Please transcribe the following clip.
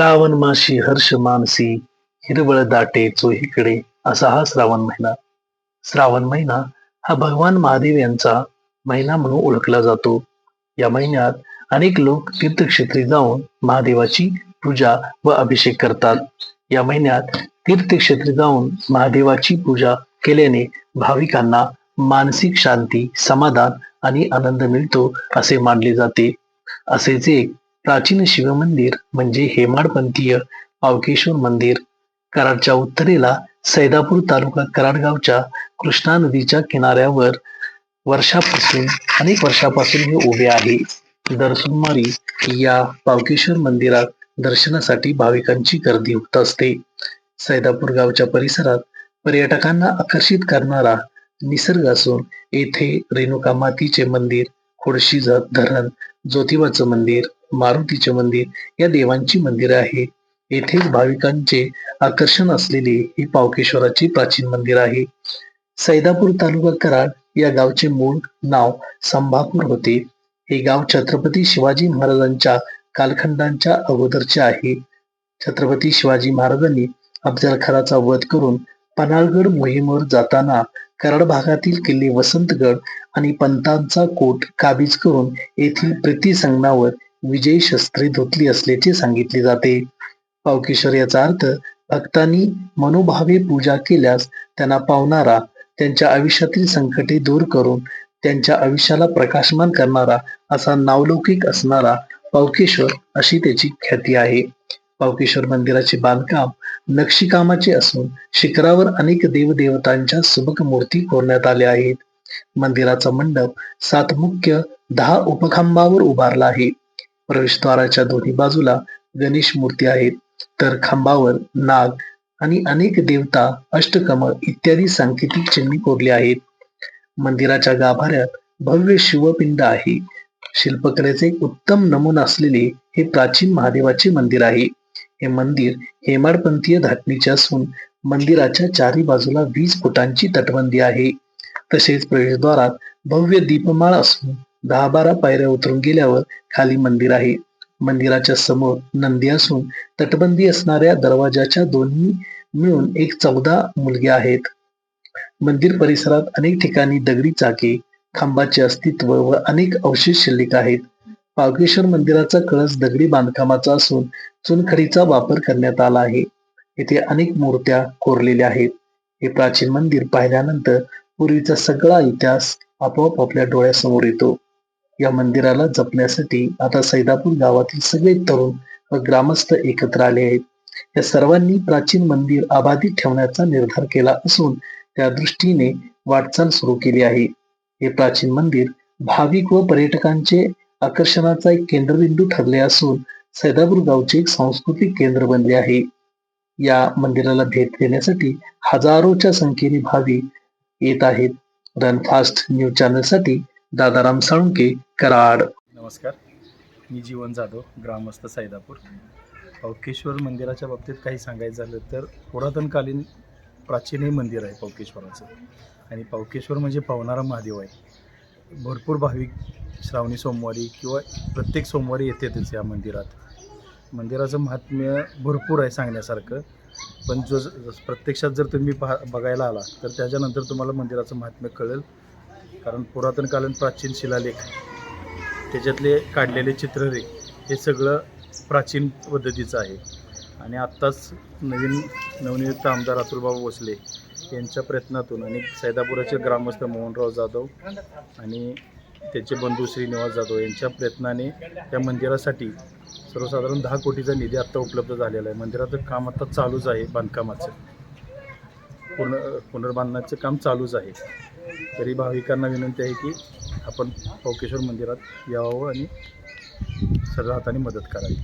श्रावण माशी हर्ष मानसी हिरवळ दाटे चोहीकडे असा हा श्रावण महिना. श्रावण महिना हा भगवान महादेव यांचा महिना म्हणून ओळखला जातो. या महिन्यात अनेक लोक तीर्थक्षेत्री जाऊन महादेवाची पूजा व अभिषेक करतात. या महिन्यात तीर्थक्षेत्री जाऊन महादेवाची पूजा केल्याने भाविकांना मानसिक शांती समाधान आणि आनंद मिळतो असे मानले जाते. असेच एक प्राचीन शिवमंदिर म्हणजे हेमाडपंथीय पावकेश्वर मंदिर. कराडच्या उत्तरेला सैदापूर तालुका कराडगावच्या कृष्णा नदीच्या किनाऱ्यावर वर्षापासून अनेक वर्षापासून हे उभे आहे. दर सोमवारी या पावकेश्वर मंदिरात दर्शनासाठी भाविकांची गर्दी होत असते. सैदापूर गावच्या परिसरात पर्यटकांना आकर्षित करणारा निसर्ग असून येथे रेणुका मातीचे मंदिर खोडशी धरण ज्योतिबाचं मंदिर मारुतीचे मंदिर या देवांची मंदिरं आहेत येथेच भाविकांचे आकर्षण असलेले हे पावकेश्वराचे प्राचीन मंदिर आहे. सैदापूर तालुका कराड या गावचे मूळ नाव संभापूर होते. हे गाव छत्रपती शिवाजी महाराजांच्या कालखंडांच्या अगोदरचे आहे. छत्रपती शिवाजी महाराजांनी अफजलखानाचा वध करून पन्हाळगड मोहिमेवर जाताना कराड भागातील किल्ले वसंतगड आणि पंतांचा कोट काबीज करून येथील प्रीती संगणावर विजय शस्त्रे धुतली असल्याचे सांगितले जाते. पावकेश्वर याचा अर्थ भक्तांनी मनोभावे पूजा केल्यास त्यांना पावणारा त्यांच्या आयुष्यातील संकटे दूर करून त्यांच्या आयुष्याला प्रकाशमान करणारा असा नावलौकिक असणारा पावकेश्वर अशी त्याची ख्याती आहे. पावकेश्वर मंदिराचे बांधकाम नक्षीकामाचे असून शिखरावर अनेक देवदेवतांच्या सुबक मूर्ती कोरण्यात आल्या आहेत. मंदिराचा मंडप सात मुख्य दहा उपखांबावर उभारला आहे. प्रवेशद्वाराच्या दोन्ही बाजूला गणेश मूर्ती आहेत. तर खांबावर नाग आणि अनेक देवता अष्टकमळ इत्यादी सांकेतिक चिन्हे कोरली आहेत. मंदिराच्या गाभाऱ्यात भव्य शिवपिंड आहे. शिल्पकलेचे एक उत्तम नमुना असलेले हे प्राचीन महादेवाचे मंदिर आहे. हे मंदिर हेमाडपंथीय धाटणीचे असून मंदिराच्या चारी बाजूला वीस फुटांची तटबंदी आहे. तसेच प्रवेशद्वारात भव्य दीपमाळ असून दहा बारा पायऱ्या उतरून गेल्यावर खाली मंदिर आहे. मंदिराच्या समोर नंदी असून तटबंदी असणाऱ्या दरवाजाच्या दोन्ही मिळून एक चौदा मुलगे आहेत. मंदिर परिसरात अनेक ठिकाणी दगडी चाके खांबाचे अस्तित्व व अनेक अवशेष शिल्लक आहेत. पावकेश्वर मंदिराचा कळस दगडी बांधकामाचा असून चुनखडीचा वापर करण्यात आला आहे. येथे अनेक मूर्त्या कोरलेल्या आहेत. हे प्राचीन मंदिर पाहिल्यानंतर पूर्वीचा सगळा इतिहास आपोआप आपल्या डोळ्यासमोर येतो. या मंदिराला जपण्यासाठी आता सैदापूर गावातील सगळे तरुण व ग्रामस्थ एकत्र आले आहेत. या सर्वांनी प्राचीन मंदिर अबाधित ठेवण्याचा निर्धार केला असून त्या दृष्टीने वाटचाल सुरू केली आहे. हे प्राचीन मंदिर भाविक व पर्यटकांचे आकर्षणाचा एक केंद्रबिंदू ठरले असून सैदापूर गावचे एक सांस्कृतिक केंद्र बनले आहे. या मंदिराला भेट देण्यासाठी हजारोच्या संख्येने भाविक येत आहेत. रन फास्ट न्यूज चॅनलसाठी दादाराम साळुंके कराड. नमस्कार. मी जीवन जाधव ग्रामस्थ सैदापूर. पौकेश्वर मंदिराच्या बाबतीत काही सांगायचं झालं तर पुरातनकालीन प्राचीन हे मंदिर आहे पौकेश्वराचं आणि पौकेश्वर म्हणजे पवनारा महादेव आहे. भरपूर भाविक श्रावणी सोमवारी किंवा प्रत्येक सोमवारी येतातच या मंदिरात. मंदिराचं महात्म्य भरपूर आहे सांगण्यासारखं. पण जो प्रत्यक्षात जर तुम्ही पहा बघायला आला तर त्याच्यानंतर तुम्हाला मंदिराचं महात्म्य कळेल. कारण पुरातनकालीन प्राचीन शिलालेख त्याच्यातले काढलेले चित्ररे हे सगळं प्राचीन पद्धतीचं आहे. आणि आत्ताच नवीन नवनियुक्त आमदार अतुलबाबू भोसले यांच्या प्रयत्नातून आणि सैदापुराचे ग्रामस्थ मोहनराव जाधव आणि त्याचे बंधू श्रीनिवास जाधव यांच्या प्रयत्नाने त्या मंदिरासाठी सर्वसाधारण दहा कोटीचा निधी आत्ता उपलब्ध झालेला आहे. मंदिराचं काम आत्ता चालूच आहे बांधकामाचं. पुनर् पुनर्बांधण्याचं काम चालूच आहे. तरी भाविकांना विनंती आहे की आपण पौकेश्वर मंदिरात यावं आणि सर्व हाताने मदत करावी.